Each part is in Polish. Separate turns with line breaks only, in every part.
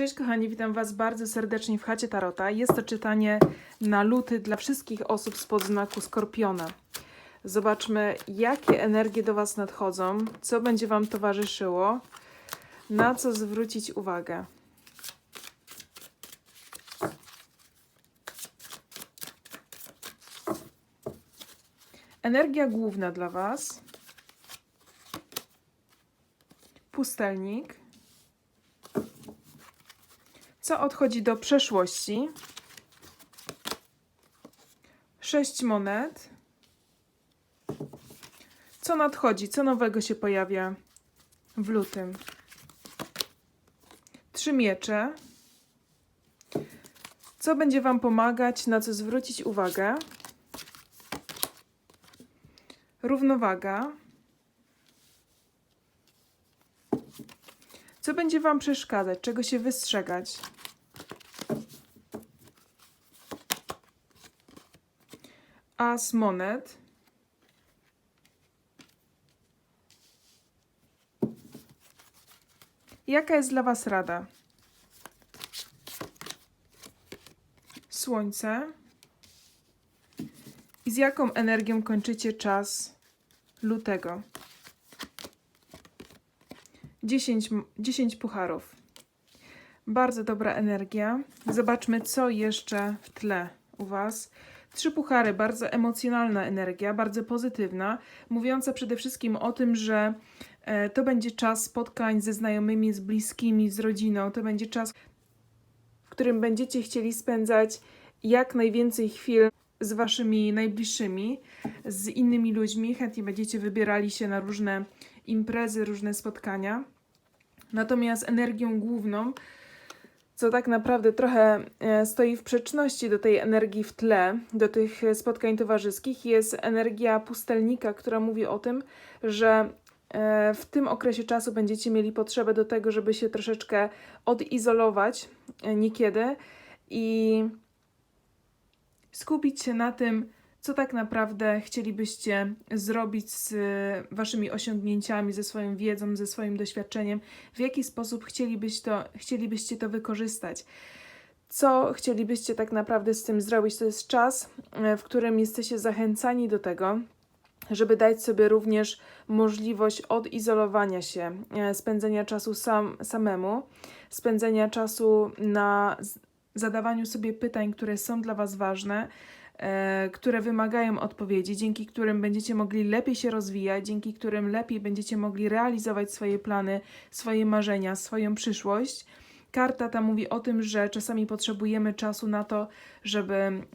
Cześć kochani, witam Was bardzo serdecznie w chacie Tarota. Jest to czytanie na luty dla wszystkich osób spod znaku Skorpiona. Zobaczmy, jakie energie do Was nadchodzą, co będzie Wam towarzyszyło, na co zwrócić uwagę. Energia główna dla Was. Pustelnik. Co odchodzi do przeszłości? Sześć monet. Co nadchodzi? Co nowego się pojawia w lutym? Trzy miecze. Co będzie Wam pomagać? Na co zwrócić uwagę? Równowaga. Co będzie Wam przeszkadzać? Czego się wystrzegać? As monet. Jaka jest dla Was rada? Słońce. I z jaką energią kończycie czas lutego? 10, 10 pucharów. Bardzo dobra energia. Zobaczmy, co jeszcze w tle u Was. Trzy puchary, bardzo emocjonalna energia, bardzo pozytywna, mówiąca przede wszystkim o tym, że e, to będzie czas spotkań ze znajomymi, z bliskimi, z rodziną. To będzie czas, w którym będziecie chcieli spędzać jak najwięcej chwil z Waszymi najbliższymi, z innymi ludźmi. Chętnie będziecie wybierali się na różne imprezy, różne spotkania. Natomiast energią główną, co tak naprawdę trochę e, stoi w sprzeczności do tej energii w tle, do tych spotkań towarzyskich, jest energia pustelnika, która mówi o tym, że e, w tym okresie czasu będziecie mieli potrzebę do tego, żeby się troszeczkę odizolować e, niekiedy i skupić się na tym, co tak naprawdę chcielibyście zrobić z e, waszymi osiągnięciami, ze swoją wiedzą, ze swoim doświadczeniem, w jaki sposób chcielibyście to, chcielibyście to wykorzystać. Co chcielibyście tak naprawdę z tym zrobić? To jest czas, e, w którym jesteście zachęcani do tego, żeby dać sobie również możliwość odizolowania się, e, spędzenia czasu sam, samemu, spędzenia czasu na zadawaniu sobie pytań, które są dla Was ważne, które wymagają odpowiedzi, dzięki którym będziecie mogli lepiej się rozwijać, dzięki którym lepiej będziecie mogli realizować swoje plany, swoje marzenia, swoją przyszłość. Karta ta mówi o tym, że czasami potrzebujemy czasu na to, żeby mm,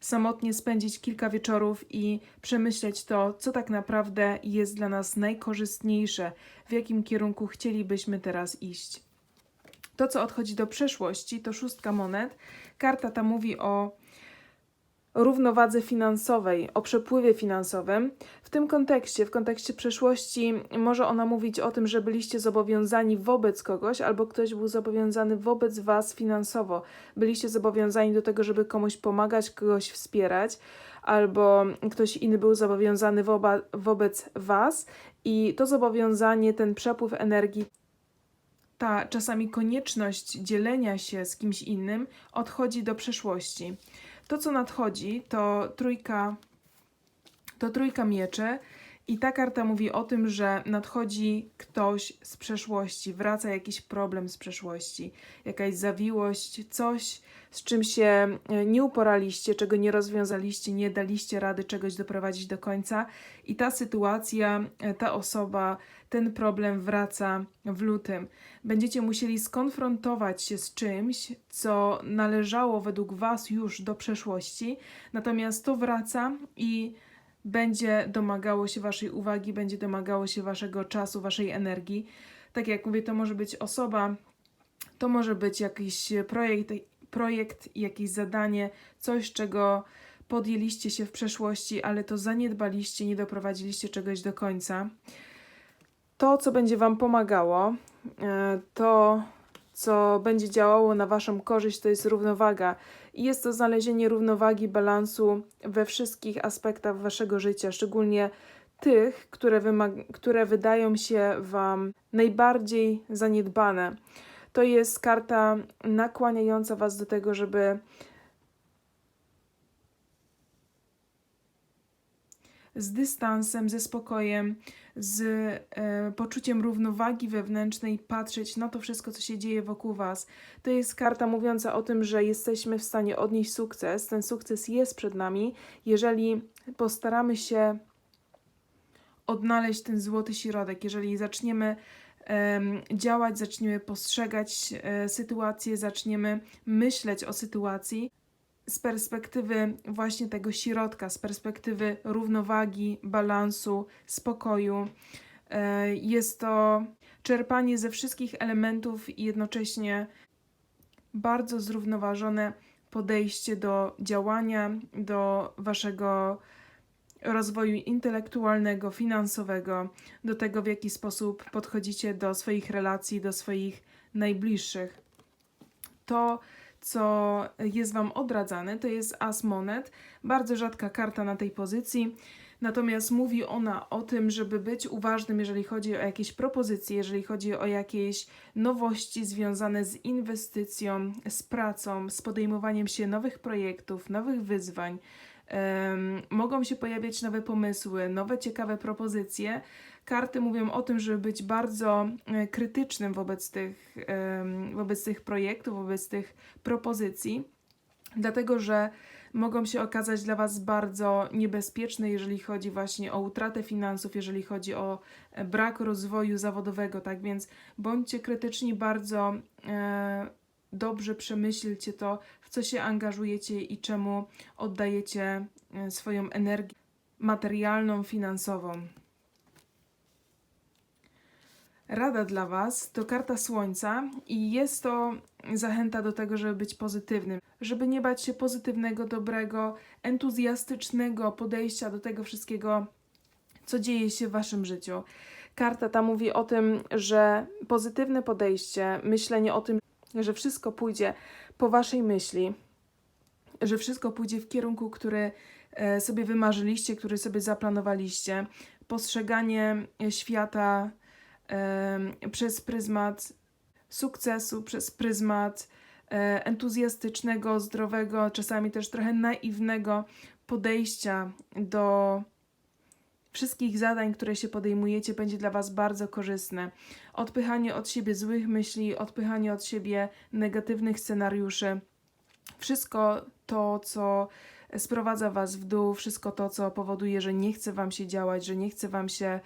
samotnie spędzić kilka wieczorów i przemyśleć to, co tak naprawdę jest dla nas najkorzystniejsze, w jakim kierunku chcielibyśmy teraz iść. To, co odchodzi do przeszłości, to szóstka monet. Karta ta mówi o równowadze finansowej, o przepływie finansowym. W tym kontekście, w kontekście przeszłości, może ona mówić o tym, że byliście zobowiązani wobec kogoś, albo ktoś był zobowiązany wobec Was finansowo. Byliście zobowiązani do tego, żeby komuś pomagać, kogoś wspierać, albo ktoś inny był zobowiązany wobec Was, i to zobowiązanie, ten przepływ energii ta czasami konieczność dzielenia się z kimś innym odchodzi do przeszłości. To, co nadchodzi, to trójka, to trójka mieczy. I ta karta mówi o tym, że nadchodzi ktoś z przeszłości, wraca jakiś problem z przeszłości, jakaś zawiłość, coś, z czym się e, nie uporaliście, czego nie rozwiązaliście, nie daliście rady czegoś doprowadzić do końca. I ta sytuacja, e, ta osoba, ten problem wraca w lutym. Będziecie musieli skonfrontować się z czymś, co należało według Was już do przeszłości, natomiast to wraca i będzie domagało się Waszej uwagi, będzie domagało się Waszego czasu, Waszej energii. Tak jak mówię, to może być osoba, to może być jakiś projekt, projekt jakieś zadanie, coś, czego podjęliście się w przeszłości, ale to zaniedbaliście, nie doprowadziliście czegoś do końca. To, co będzie Wam pomagało, e, to, co będzie działało na Waszą korzyść, to jest równowaga. I jest to znalezienie równowagi, balansu we wszystkich aspektach Waszego życia, szczególnie tych, które, które wydają się Wam najbardziej zaniedbane. To jest karta nakłaniająca Was do tego, żeby z dystansem, ze spokojem, z e, poczuciem równowagi wewnętrznej patrzeć na to wszystko, co się dzieje wokół Was. To jest karta mówiąca o tym, że jesteśmy w stanie odnieść sukces. Ten sukces jest przed nami, jeżeli postaramy się odnaleźć ten złoty środek, jeżeli zaczniemy em, działać, zaczniemy postrzegać e, sytuację, zaczniemy myśleć o sytuacji z perspektywy właśnie tego środka, z perspektywy równowagi, balansu, spokoju. E, Jest to czerpanie ze wszystkich elementów i jednocześnie bardzo zrównoważone podejście do działania, do waszego rozwoju intelektualnego, finansowego, do tego, w jaki sposób podchodzicie do swoich relacji, do swoich najbliższych. To, co jest Wam odradzane, to jest As Monet, bardzo rzadka karta na tej pozycji. Natomiast mówi ona o tym, żeby być uważnym, jeżeli chodzi o jakieś propozycje, jeżeli chodzi o jakieś nowości związane z inwestycją, z pracą, z podejmowaniem się nowych projektów, nowych wyzwań. Em, mogą się pojawiać nowe pomysły, nowe ciekawe propozycje. Karty mówią o tym, żeby być bardzo e, krytycznym wobec tych, em, wobec tych projektów, wobec tych propozycji, dlatego że mogą się okazać dla Was bardzo niebezpieczne, jeżeli chodzi właśnie o utratę finansów, jeżeli chodzi o e, brak rozwoju zawodowego. Tak więc bądźcie krytyczni, bardzo e, dobrze przemyślcie to, w co się angażujecie i czemu oddajecie e, swoją energię materialną, finansową. Rada dla Was to karta Słońca i jest to zachęta do tego, żeby być pozytywnym, żeby nie bać się pozytywnego, dobrego, entuzjastycznego podejścia do tego wszystkiego, co dzieje się w Waszym życiu. Karta ta mówi o tym, że pozytywne podejście, myślenie o tym, że wszystko pójdzie po Waszej myśli, że wszystko pójdzie w kierunku, który e, sobie wymarzyliście, który sobie zaplanowaliście, postrzeganie e, świata em, przez pryzmat sukcesu, przez pryzmat e, entuzjastycznego, zdrowego, czasami też trochę naiwnego podejścia do wszystkich zadań, które się podejmujecie, będzie dla Was bardzo korzystne. Odpychanie od siebie złych myśli, odpychanie od siebie negatywnych scenariuszy. Wszystko to, co sprowadza Was w dół, wszystko to, co powoduje, że nie chce Wam się działać, że nie chce Wam się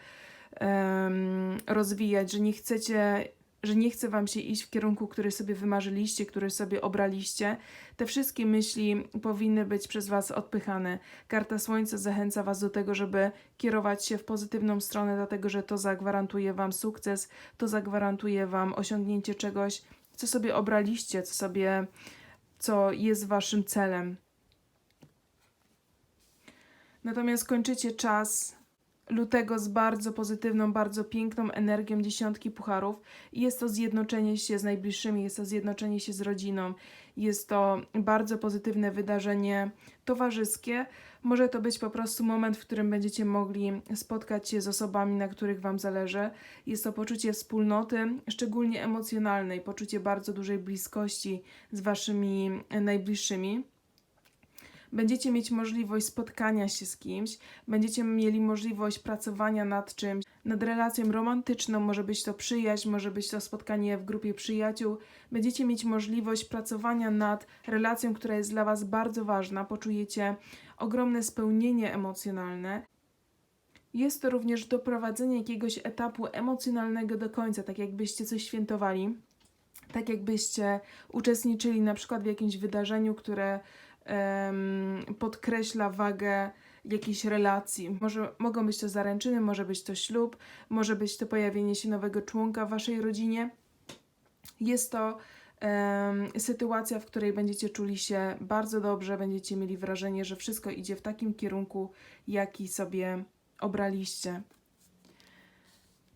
em, rozwijać, że nie chcecie, że nie chce Wam się iść w kierunku, który sobie wymarzyliście, który sobie obraliście. Te wszystkie myśli powinny być przez Was odpychane. Karta Słońca zachęca Was do tego, żeby kierować się w pozytywną stronę, dlatego że to zagwarantuje Wam sukces, to zagwarantuje Wam osiągnięcie czegoś, co sobie obraliście, co sobie, co jest Waszym celem. Natomiast kończycie czas lutego z bardzo pozytywną, bardzo piękną energią dziesiątki pucharów jest to zjednoczenie się z najbliższymi, jest to zjednoczenie się z rodziną, jest to bardzo pozytywne wydarzenie towarzyskie. Może to być po prostu moment, w którym będziecie mogli spotkać się z osobami, na których Wam zależy. Jest to poczucie wspólnoty, szczególnie emocjonalnej, poczucie bardzo dużej bliskości z Waszymi najbliższymi będziecie mieć możliwość spotkania się z kimś, będziecie mieli możliwość pracowania nad czymś, nad relacją romantyczną, może być to przyjaźń, może być to spotkanie w grupie przyjaciół. Będziecie mieć możliwość pracowania nad relacją, która jest dla Was bardzo ważna, poczujecie ogromne spełnienie emocjonalne. Jest to również doprowadzenie jakiegoś etapu emocjonalnego do końca, tak jakbyście coś świętowali, tak jakbyście uczestniczyli na przykład w jakimś wydarzeniu, które em, podkreśla wagę jakiejś relacji. Może, mogą być to zaręczyny, może być to ślub, może być to pojawienie się nowego członka w waszej rodzinie. Jest to em, sytuacja, w której będziecie czuli się bardzo dobrze, będziecie mieli wrażenie, że wszystko idzie w takim kierunku, jaki sobie obraliście.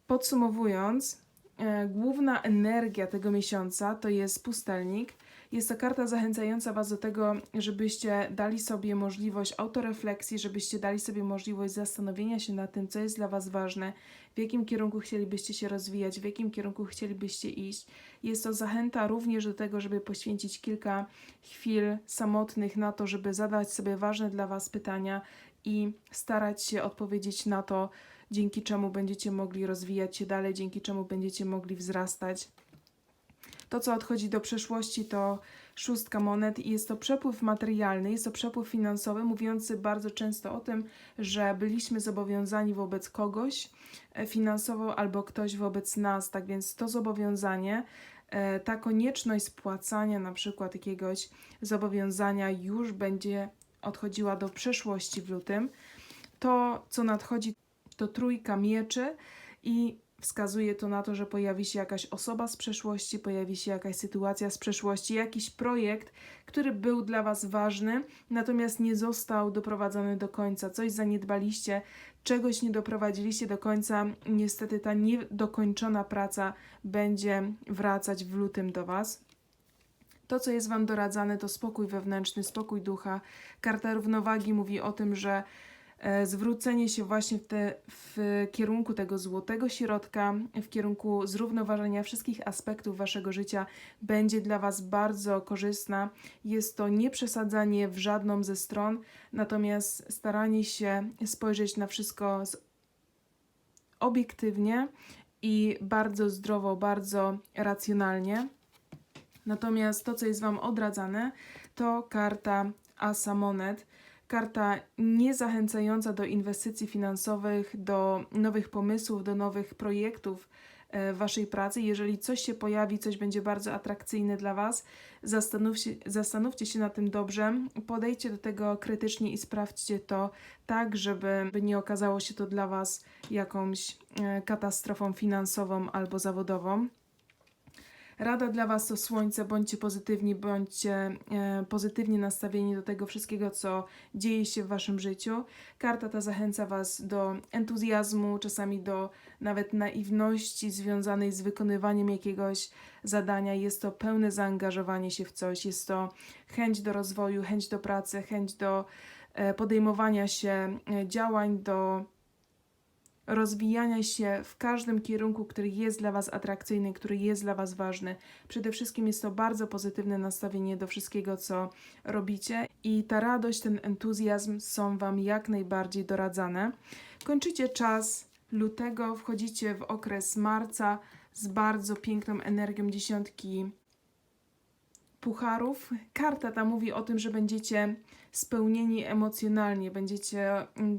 Podsumowując, e, główna energia tego miesiąca to jest pustelnik. Jest to karta zachęcająca Was do tego, żebyście dali sobie możliwość autorefleksji, żebyście dali sobie możliwość zastanowienia się nad tym, co jest dla Was ważne, w jakim kierunku chcielibyście się rozwijać, w jakim kierunku chcielibyście iść. Jest to zachęta również do tego, żeby poświęcić kilka chwil samotnych na to, żeby zadać sobie ważne dla Was pytania i starać się odpowiedzieć na to, dzięki czemu będziecie mogli rozwijać się dalej, dzięki czemu będziecie mogli wzrastać. To, co odchodzi do przeszłości, to szóstka monet i jest to przepływ materialny, jest to przepływ finansowy, mówiący bardzo często o tym, że byliśmy zobowiązani wobec kogoś e, finansowo albo ktoś wobec nas. Tak więc to zobowiązanie, e, ta konieczność spłacania na przykład jakiegoś zobowiązania już będzie odchodziła do przeszłości w lutym. To, co nadchodzi, to trójka mieczy i wskazuje to na to, że pojawi się jakaś osoba z przeszłości, pojawi się jakaś sytuacja z przeszłości, jakiś projekt, który był dla Was ważny, natomiast nie został doprowadzony do końca. Coś zaniedbaliście, czegoś nie doprowadziliście do końca. Niestety ta niedokończona praca będzie wracać w lutym do Was. To, co jest Wam doradzane, to spokój wewnętrzny, spokój ducha. Karta równowagi mówi o tym, że zwrócenie się właśnie w, te, w kierunku tego złotego środka, w kierunku zrównoważenia wszystkich aspektów Waszego życia będzie dla Was bardzo korzystna. Jest to nieprzesadzanie w żadną ze stron, natomiast staranie się spojrzeć na wszystko obiektywnie i bardzo zdrowo, bardzo racjonalnie. Natomiast to, co jest Wam odradzane, to karta Asa Monet. Karta niezachęcająca do inwestycji finansowych, do nowych pomysłów, do nowych projektów e, Waszej pracy. Jeżeli coś się pojawi, coś będzie bardzo atrakcyjne dla Was, zastanówcie, zastanówcie się nad tym dobrze, podejdźcie do tego krytycznie i sprawdźcie to tak, żeby nie okazało się to dla Was jakąś e, katastrofą finansową albo zawodową. Rada dla Was to słońce, bądźcie pozytywni, bądźcie e, pozytywnie nastawieni do tego wszystkiego, co dzieje się w Waszym życiu. Karta ta zachęca Was do entuzjazmu, czasami do nawet naiwności związanej z wykonywaniem jakiegoś zadania. Jest to pełne zaangażowanie się w coś, jest to chęć do rozwoju, chęć do pracy, chęć do e, podejmowania się e, działań, do rozwijania się w każdym kierunku, który jest dla Was atrakcyjny, który jest dla Was ważny. Przede wszystkim jest to bardzo pozytywne nastawienie do wszystkiego, co robicie, i ta radość, ten entuzjazm są Wam jak najbardziej doradzane. Kończycie czas lutego, wchodzicie w okres marca z bardzo piękną energią dziesiątki pucharów. Karta ta mówi o tym, że będziecie spełnieni emocjonalnie, będziecie mm,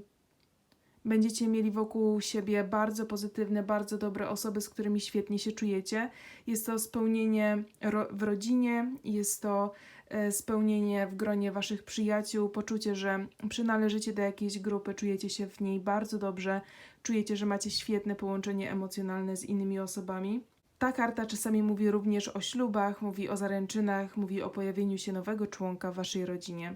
Będziecie mieli wokół siebie bardzo pozytywne, bardzo dobre osoby, z którymi świetnie się czujecie. Jest to spełnienie ro w rodzinie, jest to e, spełnienie w gronie waszych przyjaciół, poczucie, że przynależycie do jakiejś grupy, czujecie się w niej bardzo dobrze, czujecie, że macie świetne połączenie emocjonalne z innymi osobami. Ta karta czasami mówi również o ślubach, mówi o zaręczynach, mówi o pojawieniu się nowego członka w waszej rodzinie.